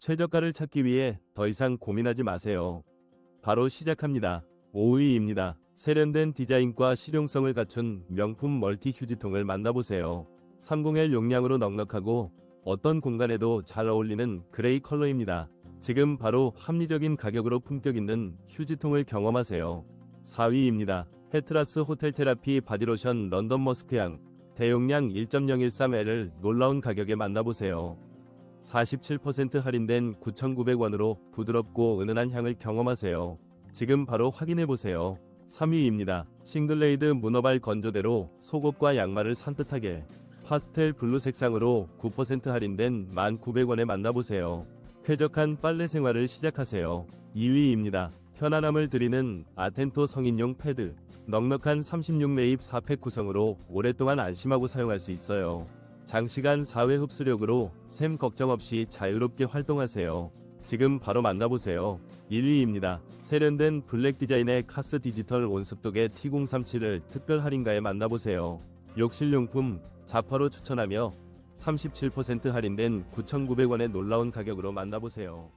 최저가를 찾기 위해 더 이상 고민하지 마세요. 바로 시작합니다. 5위입니다. 세련된 디자인과 실용성을 갖춘 명품 멀티 휴지통을 만나보세요. 30L 용량으로 넉넉하고 어떤 공간에도 잘 어울리는 그레이 컬러입니다. 지금 바로 합리적인 가격으로 품격 있는 휴지통을 경험하세요. 4위입니다. 헤트라스 호텔 테라피 바디로션 런던 머스크향 대용량 1.013L을 놀라운 가격에 만나보세요. 47% 할인된 9,900원으로 부드럽고 은은한 향을 경험하세요. 지금 바로 확인해보세요. 3위입니다. 싱글레이드 문어발 건조대로 속옷과 양말을 산뜻하게 파스텔 블루 색상으로 9% 할인된 1,900원에 만나보세요. 쾌적한 빨래 생활을 시작하세요. 2위입니다. 편안함을 드리는 아텐토 성인용 패드. 넉넉한 36매입 4팩 구성으로 오랫동안 안심하고 사용할 수 있어요. 장시간 4회 흡수력으로 샘 걱정 없이 자유롭게 활동하세요. 지금 바로 만나보세요. 1위입니다. 세련된 블랙 디자인의 카스 디지털 온습도계 T037을 특별 할인가에 만나보세요. 욕실용품 자파로 추천하며 37% 할인된 9,900원의 놀라운 가격으로 만나보세요.